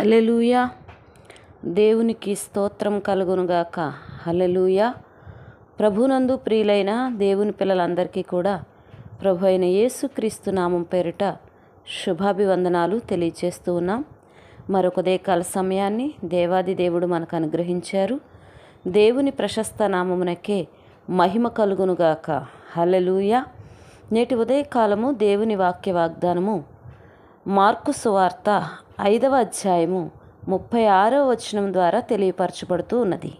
Hallelujah దేవునికి స్తోత్రం కలుగునుగాక. హలెలూయా ప్రభునందు ప్రియులైన దేవుని పిల్లలందరికీ కూడా ప్రభు అయిన యేసుక్రీస్తు నామం పేరిట శుభాభివందనాలు తెలియజేస్తూ ఉన్నాం. మరొక దేకాల సమయాన్ని దేవాది దేవుడు మనకు అనుగ్రహించారు. దేవుని ప్రశస్త నామమునకే మహిమ కలుగునుగాక. హలెలూయా నేటి ఉదయకాలము దేవుని వాక్య వాగ్దానము మార్కు సువార్త ఐదవ అధ్యాయము ముప్పై ఆరో వచనం ద్వారా తెలియపరచబడుతూ ఉన్నది.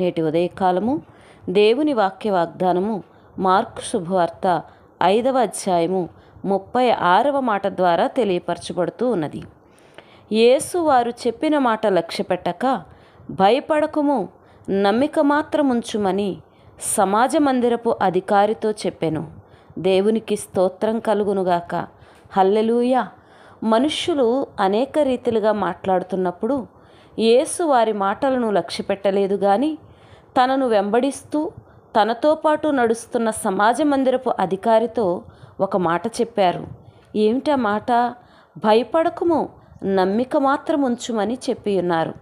నేటి ఉదయకాలము దేవుని వాక్య వాగ్దానము మార్కు శుభవార్త ఐదవ అధ్యాయము ముప్పై ఆరవ మాట ద్వారా తెలియపరచబడుతూ ఉన్నది. యేసు వారు చెప్పిన మాట లక్ష్యపెట్టక భయపడకము నమ్మిక మాత్రం ఉంచుమని సమాజ మందిరపు అధికారితో చెప్పెను. దేవునికి స్తోత్రం కలుగునుగాక. హల్లెలూయా! మనుష్యులు అనేక రీతిలుగా మాట్లాడుతున్నప్పుడు యేసు వారి మాటలను లక్ష్యపెట్టలేదు కానీ తనను వెంబడిస్తూ తనతో పాటు నడుస్తున్న సమాజ మందిరపు అధికారితో ఒక మాట చెప్పారు. ఏమిటా మాట? భయపడకము నమ్మిక మాత్రం ఉంచుమని చెప్పి ఉన్నారు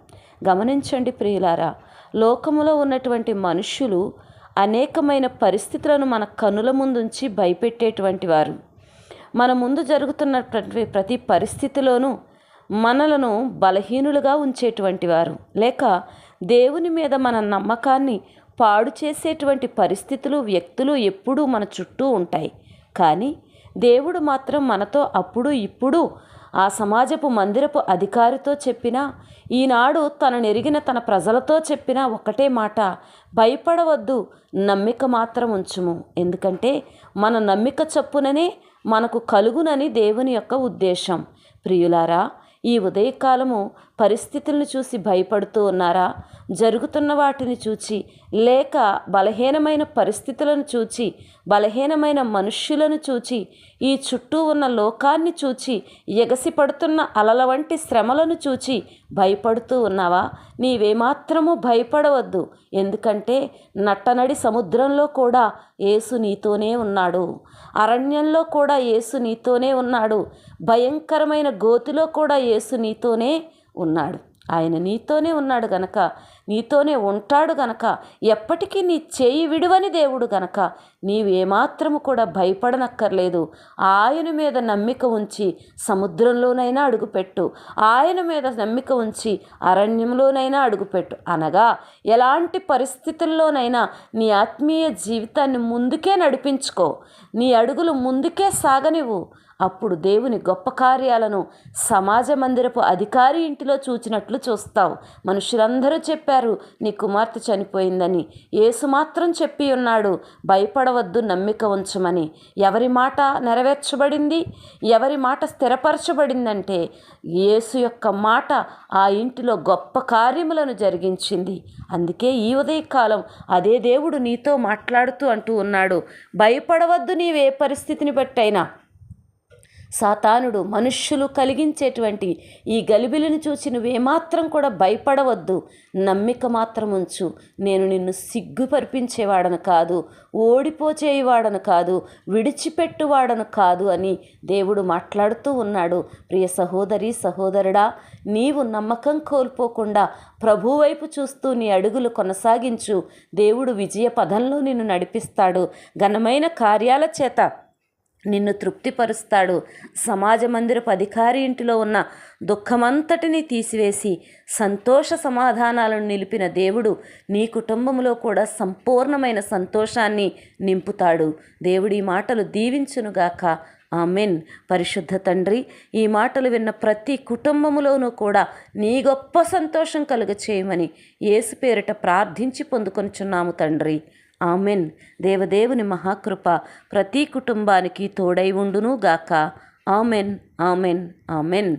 గమనించండి ప్రియులారా లోకములో ఉన్నటువంటి మనుష్యులు అనేకమైన పరిస్థితులను మన కనుల ముందుంచి భయపెట్టేటువంటి వారు. మన ముందు జరుగుతున్న ప్రతి ప్రతి పరిస్థితిలోనూ మనలను బలహీనులుగా ఉంచేటువంటి వారు. లేక దేవుని మీద మన నమ్మకాన్ని పాడు చేసేటువంటి పరిస్థితులు వ్యక్తులు ఎప్పుడూ మన చుట్టూ ఉంటాయి. కానీ దేవుడు మాత్రం మనతో అప్పుడు ఇప్పుడు ఆ సమాజపు మందిరపు అధికారితో చెప్పినా ఈనాడు తనను ఎరిగిన తన ప్రజలతో చెప్పిన ఒకటే మాట భయపడవద్దు నమ్మిక మాత్రం ఉంచుము. ఎందుకంటే మన నమ్మిక చప్పుననే మనకు కలుగునని దేవుని యొక్క ఉద్దేశం. ప్రియులారా ఈ ఉదయకాలము పరిస్థితులను చూసి భయపడుతూ ఉన్నారా? జరుగుతున్న వాటిని చూచి లేక బలహీనమైన పరిస్థితులను చూచి బలహీనమైన మనుష్యులను చూచి ఈ చుట్టూ ఉన్న లోకాన్ని చూచి ఎగసిపడుతున్న అలల వంటి శ్రమలను చూచి భయపడుతూ ఉన్నావా? నీవేమాత్రము భయపడవద్దు. ఎందుకంటే నట్టనడి సముద్రంలో కూడా యేసు నీతోనే ఉన్నాడు. అరణ్యంలో కూడా యేసు నీతోనే ఉన్నాడు. భయంకరమైన గోతిలో కూడా యేసు నీతోనే ఉన్నాడు. ఆయన నీతోనే ఉన్నాడు గనక నీతోనే ఉంటాడు గనక ఎప్పటికీ నీ చేయి విడువని దేవుడు గనక నీవేమాత్రము కూడా భయపడనక్కర్లేదు. ఆయన మీద నమ్మిక ఉంచి సముద్రంలోనైనా అడుగుపెట్టు. ఆయన మీద నమ్మిక ఉంచి అరణ్యంలోనైనా అడుగుపెట్టు. అనగా ఎలాంటి పరిస్థితుల్లోనైనా నీ ఆత్మీయ జీవితాన్ని ముందుకే నడిపించుకో. నీ అడుగులు ముందుకే సాగనివ్వు. అప్పుడు దేవుని గొప్ప కార్యాలను సమాజ మందిరపు అధికారి ఇంటిలో చూచినట్లు చూస్తావు. మనుషులందరూ చెప్పారు నీ కుమార్తె చనిపోయిందని. యేసు మాత్రం చెప్పి ఉన్నాడు భయపడవద్దు నమ్మిక ఉంచమని. ఎవరి మాట నెరవేర్చబడింది? ఎవరి మాట స్థిరపరచబడిందంటే యేసు యొక్క మాట ఆ ఇంటిలో గొప్ప కార్యములను జరిగించింది. అందుకే ఈ ఉదయకాలం అదే దేవుడు నీతో మాట్లాడుతూ అంటూ ఉన్నాడు భయపడవద్దు నీవే పరిస్థితిని బట్టైనా సాతానుడు మనుష్యులు కలిగించేటువంటి ఈ గలిబిలిని చూచి నువ్వేమాత్రం కూడా భయపడవద్దు. నమ్మిక మాత్రం ఉంచు. నేను నిన్ను సిగ్గుపరిపించేవాడను కాదు ఓడిపోచేవాడను కాదు విడిచిపెట్టువాడను కాదు అని దేవుడు మాట్లాడుతూ ఉన్నాడు. ప్రియ సహోదరి సహోదరుడా నీవు నమ్మకం కోల్పోకుండా ప్రభువైపు చూస్తూ నీ అడుగులు కొనసాగించు. దేవుడు విజయ పదంలో నిన్ను నడిపిస్తాడు. ఘనమైన కార్యాల చేత నిన్ను తృప్తిపరుస్తాడు. సమాజ మందిరపు అధికారి ఇంటిలో ఉన్న దుఃఖమంతటిని తీసివేసి సంతోష సమాధానాలను నిలిపిన దేవుడు నీ కుటుంబంలో కూడా సంపూర్ణమైన సంతోషాన్ని నింపుతాడు. దేవుడి మాటలు దీవించునుగాక. ఆమెన్. పరిశుద్ధ తండ్రి ఈ మాటలు విన్న ప్రతి కుటుంబములోనూ కూడా నీ గొప్ప సంతోషం కలుగ చేయమని ఏసు పేరిట ప్రార్థించి పొందుకొనిచున్నాము తండ్రి. ఆమెన్. దేవదేవుని మహాకృప ప్రతి కుటుంబానికి తోడై ఉండును గాక ఆమెన్ ఆమెన్ ఆమెన్.